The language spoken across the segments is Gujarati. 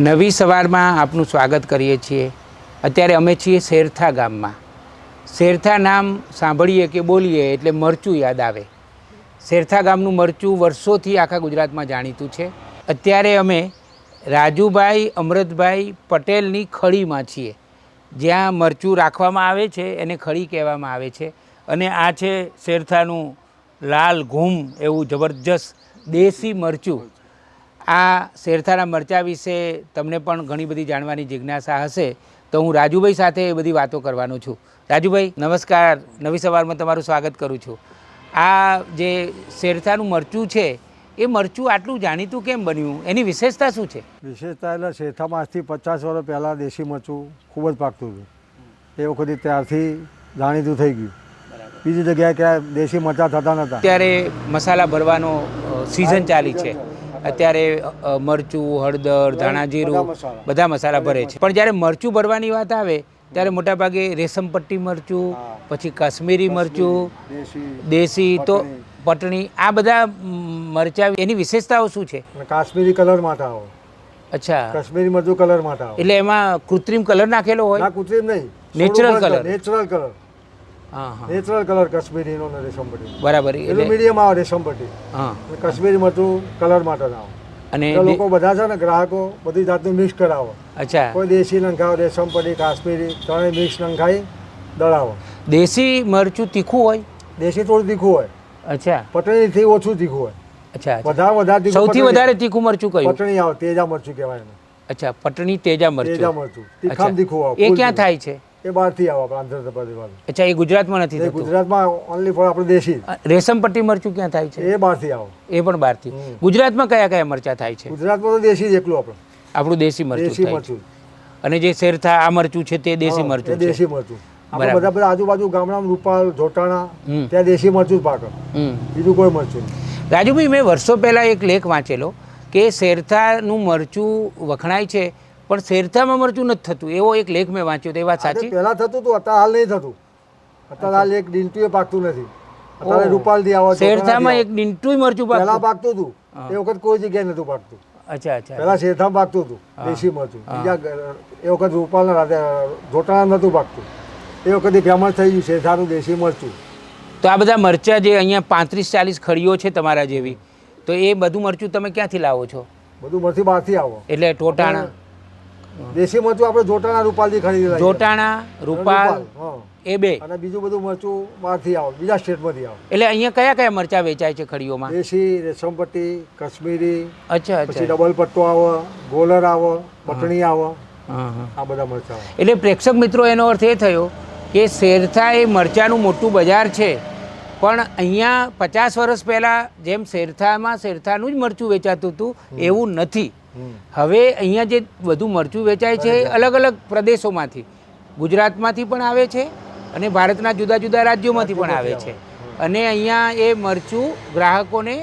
નવી સવારમાં આપનું સ્વાગત કરીએ છીએ. અત્યારે અમે છીએ શેરથા ગામમાં. શેરથા નામ સાંભળીએ કે બોલીએ એટલે મરચું યાદ આવે. શેરથા ગામનું મરચું વર્ષોથી આખા ગુજરાતમાં જાણીતું છે. અત્યારે અમે રાજુભાઈ અમૃતભાઈ પટેલની ખળીમાં છીએ. જ્યાં મરચું રાખવામાં આવે છે, એને ખળી કહેવામાં આવે છે. અને આ છે શેરથાનું લાલ ઘૂમ એવું જબરજસ્ત દેશી મરચું. આ શેરથાના મરચા વિશે તમને પણ ઘણી બધી જાણવાની જિજ્ઞાસા હશે તો હું રાજુભાઈ સાથે એ બધી વાતો કરવાનો છું. રાજુભાઈ નમસ્કાર. નવી સવારમાં તમારું સ્વાગત કરું છું. આ જે શેરથાનું મરચું છે એ મરચું આટલું જાણીતું કેમ બન્યું? એની વિશેષતા શું છે? વિશેષતા એટલે શેરથામાં આજથી પચાસ વર્ષ પહેલાં દેશી મરચું ખૂબ જ પાકતું હતું. એ વખતે ત્યારથી જાણીતું થઈ ગયું. બીજી જગ્યાએ ક્યાં દેશી મરચાં થતા નહોતા. અત્યારે મસાલા ભરવાનો સિઝન ચાલી છે. અત્યારે મરચું હળદર ધાણા જીરું બધા મસાલા. ભરે છે. પણ જ્યારે મરચું ભરવાની વાત આવે ત્યારે મોટાભાગે રેશમ પટ્ટી મરચું પછી કાશ્મીરી મરચું દેશી તો પટણી. આ બધા મરચા એની વિશેષતાઓ શું છે? કાશ્મીરી કલર માટે આવો અચ્છા. કાશ્મીરી મરચું કલર માટે એટલે એમાં કૃત્રિમ કલર નાખેલો હોય? કૃત્રિમ નહીં. Natural colour natural colour natural colour કાશ્મીરીનો ને રેશમ પટ્ટી બરાબર એટલે મીડિયમ આવે રેશમ પટ્ટી હા. કાશ્મીરી મરચું કલર માટે ના આવે. અને લોકો બધા છે ને ગ્રાહકો બધી જાતનું મિક્સ કરાવો. અચ્છા. કોઈ દેશી નંખાવો રેશમ પટ્ટી કાશ્મીરી ત્રણેય મિક્સ નંખાઈ દળાવો. દેશી મરચું તીખું હોય? દેશી થોડું તીખું હોય. અચ્છા. પટણીથી ઓછું તીખું હોય. અચ્છા. વધારે વધારે સૌથી વધારે તીખું મરચું કયું? પટણી આવે તેજા મરચું કહેવાય અચ્છા પટણી તેજા તેજા મરચું. મરચું તીખામ તીખું આવે એ ક્યાં થાય છે? એ બહારથી આવે આપણે આંધ્રપ્રદેશ બાજુ અચ્છા એ ગુજરાતમાં નથી એ થતું? ગુજરાતમાં ઓનલી ફોર આપણે દેશી રેશમ પટ્ટી મરચું ક્યાં થાય છે? એ બહારથી આવે. એ પણ બહારથી. ગુજરાતમાં કયા કયા મરચા થાય છે? ગુજરાતમાં તો દેશી જ એકલું આપણે. આપણું દેશી મરચું દેશી થાય છે. મરચું. અને જે શેરથા આ મરચું છે તે દેશી હા, મરચું એ છે. દેશી મરચું. આપણે બરાબર. બધા બધા આજુબાજુ ગામડામાં રૂપાલ જોટાણા હમ. ત્યાં દેશી મરચું જ પાકે હમ. બીજું કોઈ મરચું નહીં. રાજુભાઈ મેં વર્ષો પહેલાં એક લેખ વાંચેલો કે શેરથાનું મરચું વખણાય છે પણ શેરથામાં મરચું નથી થતું. એવો એક લેખ મેં વાંચ્યો તો એ વાત સાચી? પહેલા થતું હતું અત્યારે હાલ નહીં થતું. અત્યારે હાલ એક ડીંટુએ પાકતું નથી. અત્યારે રૂપાલથી આવો શેરથામાં એક ડીંટુય મરચું પહેલા પાકતું. હતું. એ વખત કોઈ જગ્યાએ નહોતું પાકતું. અચ્છા અચ્છા. પહેલા શેરથામ પાકતું હતું દેશી મરચું. બીજા એ વખત રૂપાલના રાતે જોટાણા નહોતું પાકતું. એ વખતે ફેમસ થઈ ગયું શેરથાનું દેશી મરચું. તો આ બધા મરચાં જે અહીંયા પાંત્રીસ ચાલીસ ખડીઓ છે તમારા જેવી તો એ બધું મરચું તમે ક્યાંથી લાવો છો? બધું મરચી બહારથી આવો. એટલે ટોટાણા. દેશી મરચું આપણે જોટાણા રૂપાલથી ખરીદી જોટાણા રૂપાલ એ બે. અને બીજું બધું મરચું બહારથી આવો બીજા સ્ટેટમાંથી આવો. એટલે અહીંયા કયા કયા મરચાં વેચાય છે ખડીઓમાં? દેશી રેશમપટ્ટી કાશ્મીરી અચ્છા પછી ડબલ પટ્ટો આવે ગોલર આવે પટણી આવે હા હા. આ બધા મરચા એટલે પ્રેક્ષક મિત્રો એનો અર્થ એ થયો કે શેરથા એ મરચાંનું મોટું બજાર છે પણ અહીંયા પચાસ વર્ષ પહેલાં જેમ શેરથામાં શેરથાનું જ મરચું વેચાતું હતું એવું નથી. હવે અહીંયા જે બધું મરચું વેચાય છે અલગ અલગ પ્રદેશોમાંથી. ગુજરાતમાંથી પણ આવે છે અને ભારતના જુદા જુદા રાજ્યોમાંથી પણ આવે છે. અને અહીંયા એ મરચું ગ્રાહકોને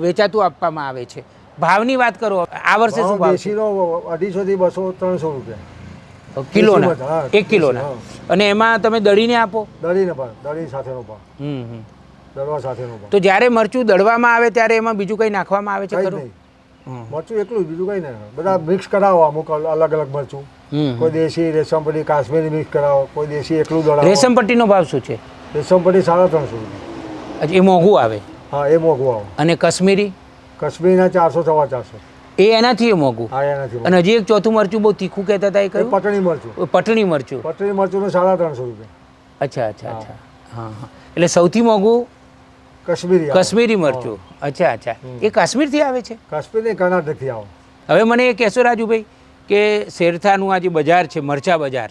વેચાતું આપવામાં આવે છે. ભાવની વાત કરો આ વર્ષે શું ભાવ દેશીનો અઢીસો થી બસો ત્રણસો રૂપિયા. કિલોના? એક કિલોના? અને એમાં તમે દળીને આપો? દળીને પણ દળી સાથેનો પણ હમ હમ. દળવા સાથેનો તો જ્યારે મરચું દળવામાં આવે ત્યારે એમાં બીજું કંઈ નાખવામાં આવે છે ખરું. મરચું એકલું બીજું કઈ નહીં. બધા મિક્સ કરાવો અમુક અલગ અલગ મરચું. કોઈ દેશી રેશમપટ્ટી કાશ્મીરી મિક્સ કરાવો કોઈ દેશી એકલું દળાવો. રેશમ પટ્ટીનો ભાવ શું છે? રેશમપટ્ટી સાડા ત્રણસો રૂપિયા. એ મોંઘું આવે? હા એ મોંઘું આવે. અને કાશ્મીરી? કાશ્મીરીના ચારસો સવા ચારસો. એ એનાથી મોંઘું? હા એનાથી અને હજી એક ચોથું મરચું બહુ તીખું કહેતા હતા એ કયું? પટણી મરચું. પટણી મરચું. પટણી મરચુંનું સાડા ત્રણસો રૂપિયા. અચ્છા અચ્છા અચ્છા. હા હા. એટલે સૌથી મોંઘું કાશ્મીરી. કાશ્મીરી મરચું. અચ્છા અચ્છા. એ કાશ્મીરથી આવે છે? કાશ્મીરી કર્ણાટકથી આવો. હવે મને એ કહેશો રાજુભાઈ કે શેરથાનું આ જે બજાર છે મરચા બજાર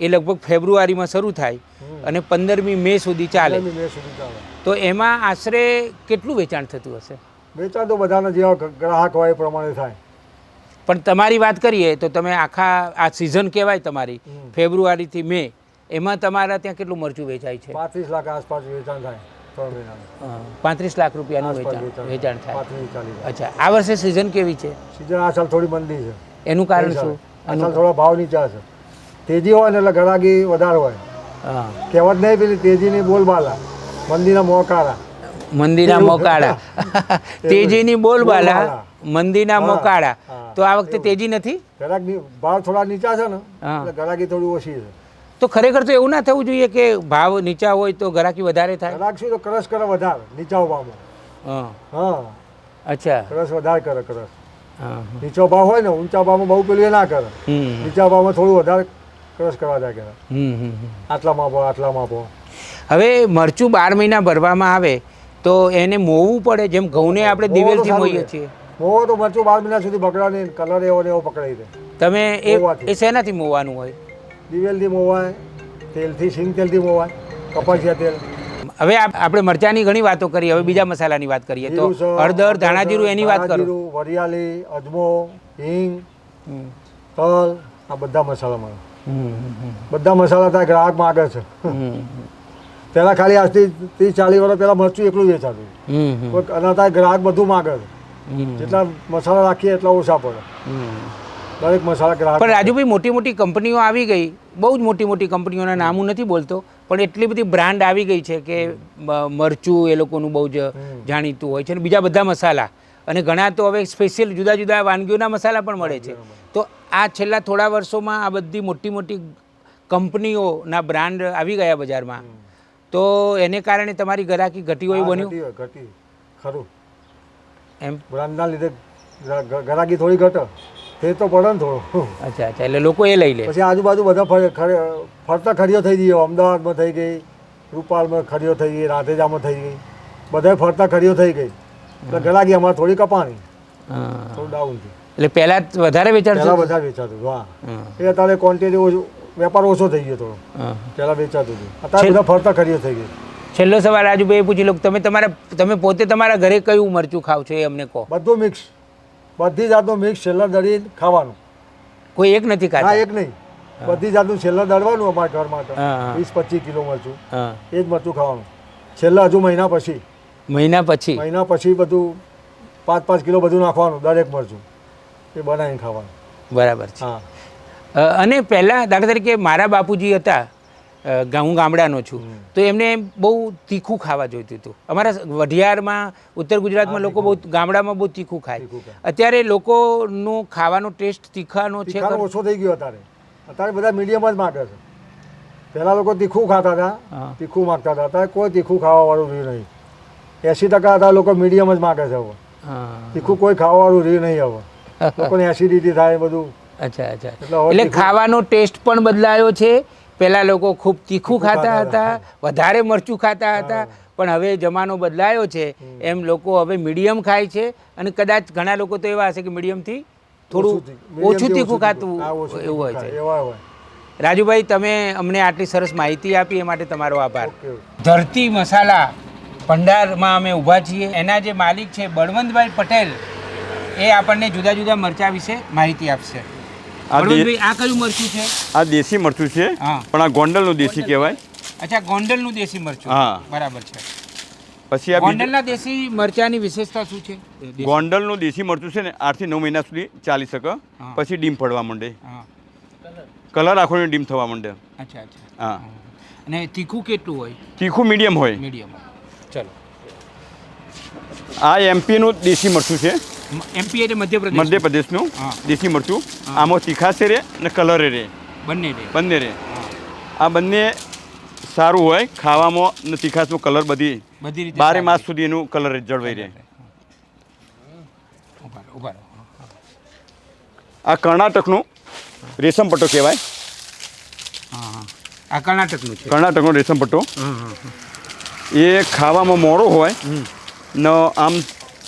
એ લગભગ ફેબ્રુઆરીમાં શરૂ થાય અને પંદરમી મે સુધી ચાલે. મે સુધી ચાલે. તો એમાં આશરે કેટલું વેચાણ થતું હશે? વેચાણ તો બધાના જેવા ગ્રાહક હોય એ પ્રમાણે થાય. પણ તમારી વાત કરીએ તો તમે આખા આ સિઝન કહેવાય તમારી ફેબ્રુઆરીથી મે એમાં તમારા ત્યાં કેટલું મરચું વેચાય છે? પાંત્રીસ લાખ આસપાસ વેચાણ થાય. ત્રણ પાંત્રીસ લાખ રૂપિયાનું વેચાણ વેચાણ. થાય. અચ્છા આ વર્ષે સિઝન કેવી છે? સિઝન આ સાલ થોડી મંદી છે. એનું કારણ શું? સાલ થોડા ભાવ નીચા છે. તેજી હોય ને એટલે ગરાગી વધારે હોય. કહેવત નહીં પેલી તેજીની બોલબાલા મંદીના મોકારા મંદિરના. મોકાળા. તેજીની બોલબાલા મંદિરના મંદીના મોકાળા. તો આ વખતે તેજી નથી? ગ્રાહકની ભાવ થોડા નીચા છે ને. એટલે ગ્રાહકી થોડી ઓછી છે. તો ખરેખર તો એવું ના થવું જોઈએ કે ભાવ નીચા હોય તો ગ્રાહકી વધારે થાય? ગ્રાહક તો કરસ કરે વધારે નીચા ભાવમાં. હા. હા. અચ્છા. કરસ વધારે કરે કરસ હા નીચો ભાવ હોય ને ઊંચા ભાવમાં બહુ પેલું ના કરે. નીચા ભાવમાં થોડું વધારે કરસ કરવા જાય કરે. હમ હમ આટલા માપો આટલામાં આપો હવે મરચું બાર મહિના ભરવામાં આવે તો એને મોવું પડે જેમ ઘઉંને આપણે દિવેલથી મોઈએ છીએ. મોવો તો મરચું બાર મહિના સુધી બગડા નહીં કલર એવો ને એવો પકડાઈ દે. તમે. એ શેનાથી મોવાનું હોય? દિવેલથી મોવાય તેલથી સિંગ તેલથી મોવાય કપાસિયા તેલ. હવે આપ- આપણે મરચાની ઘણી વાતો કરી હવે બીજા મસાલાની વાત કરીએ તો હળદર ધાણા જીરું એની વાત કરું. વરિયાળી અજમો હિંગ તલ આ બધા મસાલા મળે. હમ, હમ, બધા મસાલા ત્યાં ગ્રાહક માગે છે. પહેલાં ખાલી આજથી ત્રીસ ચાલીસ વર્ષ પહેલાં મરચું એકલું વેચાતું. અને ત્યાં ગ્રાહક બધું માગે છે. જેટલા મસાલા રાખીએ એટલા ઓછા પડે. દરેક મસાલા ગ્રાહક પણ રાજુભાઈ મોટી મોટી કંપનીઓ આવી ગઈ. બહુ જ મોટી મોટી કંપનીઓના નામ હું નથી બોલતો પણ એટલી બધી બ્રાન્ડ આવી ગઈ છે કે મરચું એ લોકોનું બહુ જ જાણીતું હોય છે અને બીજા બધા મસાલા. અને ઘણા તો હવે સ્પેશિયલ જુદા જુદા વાનગીઓના મસાલા પણ મળે છે. તો આ છેલ્લા થોડા વર્ષોમાં આ બધી મોટી મોટી કંપનીઓના બ્રાન્ડ આવી ગયા બજારમાં. તો એને કારણે તમારી ગ્રાહકી ઘટી હોય બન્યું? ઘટી ખરું. એમ? બ્રાન્ડના લીધે ગરાગી થોડી ઘટે. તે તો પડે ને થોડો. અચ્છા અચ્છા એટલે લોકો એ લઈ લે. પછી આજુબાજુ બધા ફરતા ખરીઓ થઈ ગઈ અમદાવાદમાં થઈ ગઈ રૂપાલમાં ખરીઓ થઈ ગઈ રાધેજામાં થઈ ગઈ. બધા ફરતા ખરીઓ થઈ ગઈ. એટલે ગરાગી અમારે થોડી કપાણી. થોડું ડાઉન છે. એટલે પહેલાં વધારે વેચાણ પહેલાં વધારે વેચાતું હા. એ અત્યારે ક્વોન્ટિટી ઓછું વેપાર ઓછો થઈ ગયો થોડો. પહેલા વેચાતું હતું. અત્યારે બધા ફરતા ખરીઓ થઈ ગઈ. છેલ્લો સવાલ રાજુભાઈ એ પૂછી લો તમે તમારા તમે પોતે તમારા ઘરે કયું મરચું ખાવ છો એ અમને કહો. બધું મિક્સ બધી જાતનું મિક્સ છેલ્લા દળી ખાવાનું. કોઈ એક નથી ખાતા? એક નહીં. બધી જાતનું છેલ્લા દળવાનું અમારા ઘર માટે. વીસ પચીસ કિલો મરચું. એ જ મરચું ખાવાનું. છેલ્લા હજુ મહિના પછી. મહિના પછી? મહિના પછી બધું પાંચ પાંચ કિલો બધું નાખવાનું દરેક મરચું. એ બનાવીને ખાવાનું. બરાબર છે. હા. અને પહેલાં દાખલા તરીકે મારા બાપુજી હતા હું ગામડાનો છું. તો એમને બહુ તીખું ખાવા જોઈતું હતું. અમારા વઢિયારમાં ઉત્તર ગુજરાતમાં લોકો બહુ ગામડામાં બહુ તીખું ખાય. અત્યારે લોકોનો ખાવાનો ટેસ્ટ તીખાનો છે ઓછો થઈ ગયો અત્યારે. અત્યારે બધા મીડિયમ જ માગે છે. પહેલાં લોકો તીખું ખાતા હતા તીખું માગતા હતા. અત્યારે કોઈ તીખું ખાવાવાળું રહ્યું નહીં. એસી ટકા હતા લોકો મીડિયમ જ માગે છે હવે. તીખું કોઈ ખાવાવાળું રહ્યું નહીં હવે. લોકોને એસિડિટી થાય બધું. અચ્છા અચ્છા. એટલે ખાવાનો ટેસ્ટ પણ બદલાયો છે. પહેલા લોકો ખૂબ તીખું ખાતા હતા વધારે મરચું ખાતા હતા પણ હવે જમાનો બદલાયો છે. એમ લોકો હવે મીડિયમ ખાય છે અને કદાચ ઘણા લોકો તો એવા હશે કે મીડિયમથી થોડું ઓછું તીખું ખાતું એવું હોય છે. રાજુભાઈ તમે અમને આટલી સરસ માહિતી આપી એ માટે તમારો આભાર. ધરતી મસાલા ભંડારમાં અમે ઊભા છીએ. એના જે માલિક છે બળવંતભાઈ પટેલ એ આપણને જુદા જુદા મરચા વિશે માહિતી આપશે. આ કયું મરચું છે? આ દેશી મરચું છે. પણ આ ગોંડલનું દેશી કહેવાય. અચ્છા ગોંડલનું દેશી મરચું. હા. બરાબર છે. પછી આ ગોંડલના દેશી મરચાની વિશેષતા શું છે? ગોંડલનું દેશી મરચું છે ને આઠથી નવ મહિના સુધી ચાલી શકે. પછી ડીમ પડવા માંડે. હા. કલર આખો ડીમ થવા માંડે. અચ્છા અચ્છા. હા. અને તીખું કેટલું હોય? તીખું મીડિયમ હોય. મીડિયમ. ચલો. આ એમપીનું દેશી મરચું છે. એમપી એટલે મધ્યપ્રદેશ મધ્યપ્રદેશનું? હા. દેશી મરચું. આમાં તીખાશે રે અને કલરે રે. બંને રે. બંને રે. આ બંને સારું હોય ખાવામાં અને તીખાશનો કલર બધી બધી રીતે બારે માસ સુધી એનું કલર જળવાઈ રહે. આ કર્ણાટકનું રેશમ પટ્ટો કહેવાય. આ કર્ણાટકનું છે. કર્ણાટકનો રેશમ પટ્ટો. એ ખાવામાં મોડો હોય ન ને આમ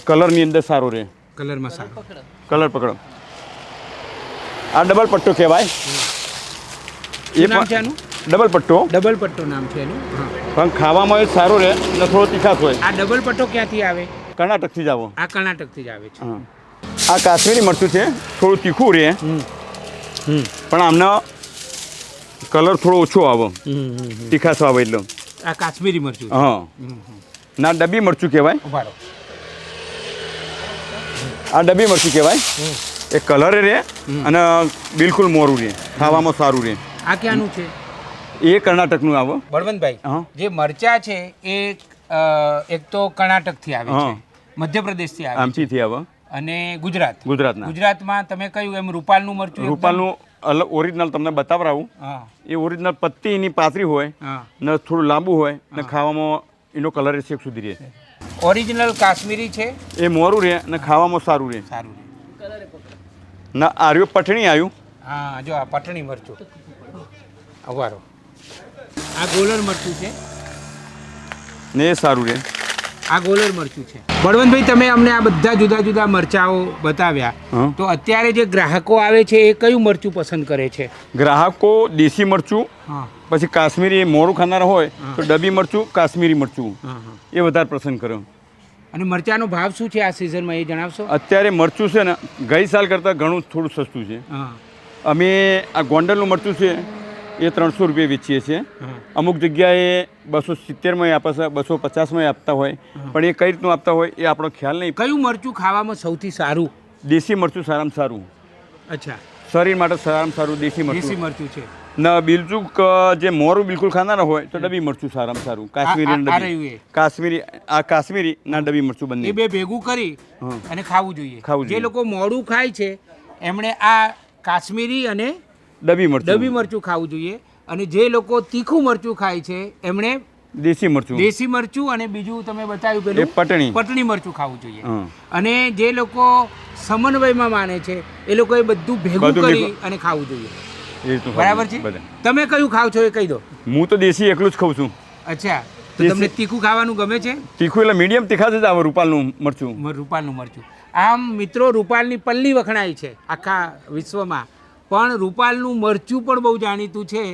કલરની અંદર સારું રહે. કલરમાં સારું. કલર પકડો. આ ડબલ પટ્ટો કહેવાય. એ નામ છે પણ આનું? ડબલ પટ્ટો. ડબલ પટ્ટો નામ છે એનું. પણ ખાવામાં એ સારું રહે ને થોડો તીખાસ હોય. આ ડબલ પટ્ટો ક્યાંથી આવે? કર્ણાટકથી જ આવો. આ કર્ણાટકથી જ આવે છે. આ કાશ્મીરી મરચું છે થોડું તીખું રહે. હમ. હમ. પણ આમનો કલર થોડો ઓછો આવે. તીખાશ આવે એટલે. આ કાશ્મીરી મરચું હા. ના ડબ્બી મરચું કહેવાય. આ ડબી મરચું કહેવાય. એ કલર રહે અને બિલકુલ મોરું રહે. ખાવામાં સારું રહે. આ ક્યાંનું છે? એ કર્ણાટકનું આવો. બળવંતભાઈ. જે મરચા છે એ એક તો કર્ણાટકથી આવે છે. મધ્યપ્રદેશથી આવે આમચીથી આવે. અને ગુજરાત. ગુજરાતના. ગુજરાતમાં તમે કહ્યું એમ રૂપાલનું મરચું રૂપાલનું અલગ ઓરિજિનલ તમને બતાવરાવું. એ ઓરિજિનલ પત્તી એની પાતળી હોય ને થોડું લાંબુ હોય ને ખાવામાં એનો કલર એ શેક સુધી રહે. ઓરિજિનલ કાશ્મીરી છે? એ મોરું રહે ને ખાવામાં સારું રહે. સારું રહે. ના આર્યો પટણી આવ્યું હા જો આ પટણી મરચું. અવારો આ ગોલર મરચું છે. ને એ સારું રહે. આ ગોલર મરચું છે. બળવંતભાઈ તમે અમને આ બધા જુદા જુદા મરચાઓ બતાવ્યા. તો અત્યારે જે ગ્રાહકો આવે છે એ કયું મરચું પસંદ કરે છે? ગ્રાહકો દેશી મરચું પછી કાશ્મીરી મોરું ખાનાર હોય તો ડબી મરચું કાશ્મીરી મરચું. એ વધારે પસંદ કર્યો અને મરચાનો ભાવ શું છે આ સિઝનમાં એ જણાવશો? અત્યારે મરચું છે ને ગઈ સાલ કરતાં ઘણું થોડું સસ્તું છે. અમે આ ગોંડલનું મરચું છે એ ત્રણસો રૂપિયા વેચીએ છીએ. અમુક જગ્યાએ બસો સિત્તેરમાં આપે છે બસો પચાસમાં આપતા હોય. પણ એ કઈ રીતનું આપતા હોય એ આપણો ખ્યાલ નહીં. કયું મરચું ખાવામાં સૌથી સારું? દેશી મરચું સારામાં સારું. અચ્છા. શરીર માટે સારામાં સારું દેશી દેશી મરચું છે. ના બિલચું જે મોરું બિલકુલ ખાનારા હોય તો ડબ્બી મરચું સારામાં સારું. કાશ્મીરી. કાશ્મીરી આ કાશ્મીરી ના ડબ્બી મરચું એ બંને બે ભેગું કરી અને ખાવું જોઈએ. ખાવું જે લોકો મોડું ખાય છે એમણે આ કાશ્મીરી અને ડબ્બી મરચું. ડબી મરચું ખાવું જોઈએ. અને જે લોકો તીખું મરચું ખાય છે એમણે દેશી મરચું. દેશી મરચું અને બીજું તમે બતાવ્યું પેલું પટણી. પટણી મરચું ખાવું જોઈએ. અને જે લોકો સમન્વયમાં માને છે એ લોકોએ બધું ભેગું કરી અને ખાવું જોઈએ. બરાબર છે? તમે કયું ખાવ છો એ કહી દો. હું તો દેશી એકલું જ ખાઉં છું. અચ્છા. તો તમને તીખું ખાવાનું ગમે છે? તીખું એટલે મીડિયમ તીખા જ આવે રૂપાલનું મરચું. રૂપાલનું મરચું. આમ મિત્રો રૂપાલની પલ્લી વખણાય છે આખા વિશ્વમાં. પણ રૂપાલનું મરચું પણ બહુ જાણીતું છે.